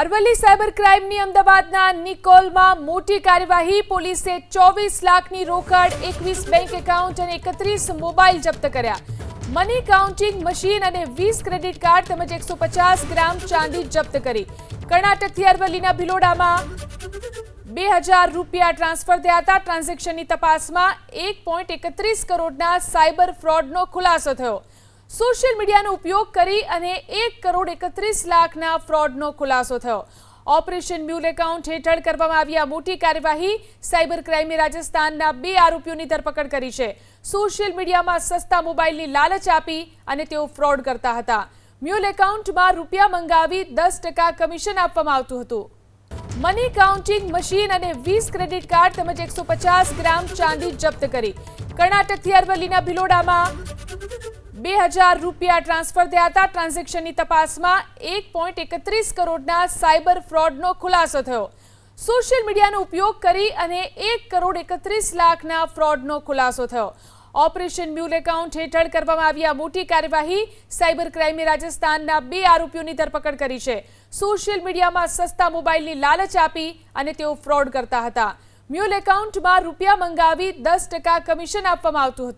Aravalli cyber ક્રાઇમની અમદાવાદના નિકોલમાં મોટી કાર્યવાહી. પોલીસે ચોવીસ લાખની રોકડ, એકવીસ બેંક એકાઉન્ટ અને એકત્રીસ મોબાઈલ જપ્ત કર્યા. મની કાઉન્ટિંગ મશીન અને વીસ ક્રેડિટ કાર્ડ તેમજ એકસો ગ્રામ ચાંદી જપ્ત કરી. કર્ણાટકથી અરવલ્લીના ભિલોડામાં બે હજાર રૂપિયા ટ્રાન્સફર થયા હતા. ટ્રાન્ઝેક્શનની તપાસમાં એક પોઈન્ટ એકત્રીસ કરોડના સાયબર ફ્રોડનો ખુલાસો થયો. સોશિયલ મીડિયાનો ઉપયોગ કરી અને એક કરોડ એકત્રીસ લાખના ફ્રોડનો ખુલાસો થયો. ઓપરેશન મ્યુલ એકાઉન્ટ હેઠળ કરવામાં આવી આ મોટી કાર્યવાહી સાયબર ક્રાઇમે રાજસ્થાનના બે આરોપીઓની ધરપકડ કરી છે. સોશિયલ મીડિયામાં સસ્તા મોબાઈલની લાલચ આપી અને તેઓ ફ્રોડ કરતા હતા. મ્યુલ એકાઉન્ટમાં રૂપિયા મંગાવી દસ ટકા કમિશન આપવામાં આવતું હતું. મની કાઉન્ટિંગ મશીન અને વીસ ક્રેડિટ કાર્ડ તેમજ એકસો પચાસ ગ્રામ ચાંદી જપ્ત કરી. કર્ણાટકથી અરવલ્લીના ભિલોડામાં બે હજાર રૂપિયા ટ્રાન્સફર થયા હતા. ટ્રાન્ઝેક્શનની તપાસમાં એક પોઈન્ટ એકત્રીસ કરોડના સાયબર ફ્રોડનો ખુલાસો થયો. સોશિયલ મીડિયાનો ઉપયોગ કરી અને એક કરોડ એકત્રીસ લાખના ફ્રોડનો ખુલાસો થયો. ઓપરેશન મ્યુલ એકાઉન્ટ હેઠળ કરવામાં આવી આ મોટી કાર્યવાહી સાયબર ક્રાઇમે રાજસ્થાનના બે આરોપીઓની ધરપકડ કરી છે. સોશિયલ મીડિયામાં સસ્તા મોબાઈલની લાલચ આપી અને તેઓ ફ્રોડ કરતા હતા. મ્યુલ એકાઉન્ટમાં રૂપિયા મંગાવી દસ ટકા કમિશન આપવામાં આવતું હતું.